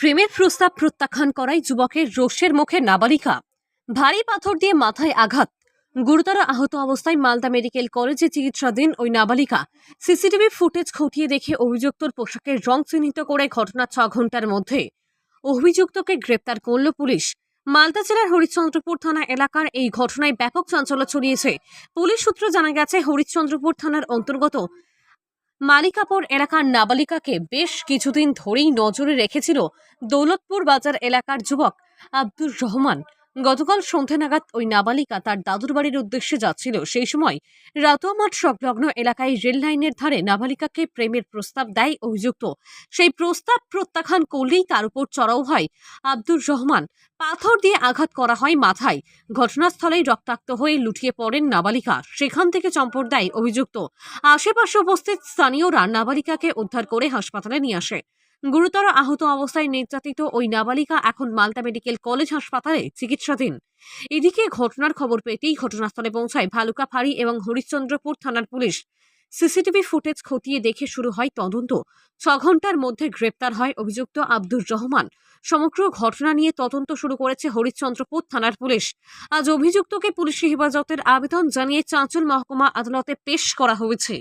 প্রেমের প্রস্তাব প্রত্যাখ্যান করায় যুবকের রোষের মুখে নাবালিকা। ভারী পাথর দিয়ে মাথায় আঘাত। গুরুতর আহত অবস্থায় মালদা মেডিকেল কলেজে চিকিৎসাধীন ওই নাবালিকা। সিসিটিভি ফুটেজ খতিয়ে দেখে অভিযুক্তর পোশাকের রং চিহ্নিত করে ঘটনা ছ ঘণ্টার মধ্যে অভিযুক্তকে গ্রেপ্তার করল পুলিশ। মালদা জেলার হরিশ্চন্দ্রপুর থানা এলাকার এই ঘটনায় ব্যাপক চাঞ্চল্য ছড়িয়েছে। পুলিশ সূত্র জানা গেছে, হরিশ্চন্দ্রপুর থানার অন্তর্গত মালিকাপুর এলাকার নাবালিকাকে বেশ কিছুদিন ধরেই নজরে রেখেছিল দৌলতপুর বাজার এলাকার যুবক আব্দুর রহমান। গতকাল সন্ধে নাগাদ ওই নাবালিকা তার দাদুর বাড়ির উদ্দেশ্যে যাচ্ছিল। সেই সময় রাতুয়া মাঠ সংলগ্ন এলাকায় রেল লাইনের ধারে নাবালিকাকে প্রেমের প্রস্তাব দেয় অভিযুক্ত। সেই প্রস্তাব প্রত্যাখ্যান করলেই তার উপর চড়াও হয়। আব্দুর রহমান, পাথর দিয়ে আঘাত করা হয় মাথায়। ঘটনাস্থলেই রক্তাক্ত হয়ে লুটিয়ে পড়েন নাবালিকা। সেখান থেকে চম্পট দেয় অভিযুক্ত। আশেপাশে উপস্থিত স্থানীয়রা নাবালিকাকে উদ্ধার করে হাসপাতালে নিয়ে আসে। গুরুতর আহত অবস্থায় নির্যাতিত ওই নাবালিকা এখন মালদা মেডিকেল কলেজ হাসপাতালে চিকিৎসাধীন। এদিকে ঘটনার খবর পেতেই ঘটনাস্থলে পৌঁছায় ভালুকা ফাঁড়ি এবং হরিশ্চন্দ্রপুর থানার পুলিশ। সিসিটিভি ফুটেজ খতিয়ে দেখে শুরু হয় তদন্ত। ছ ঘণ্টার মধ্যে গ্রেপ্তার হয় অভিযুক্ত আব্দুর রহমান। সমগ্র ঘটনা নিয়ে তদন্ত শুরু করেছে হরিশ্চন্দ্রপুর থানার পুলিশ। আজ অভিযুক্তকে পুলিশি হেফাজতের আবেদন জানিয়ে চাঁচল মহকুমা আদালতে পেশ করা হয়েছে।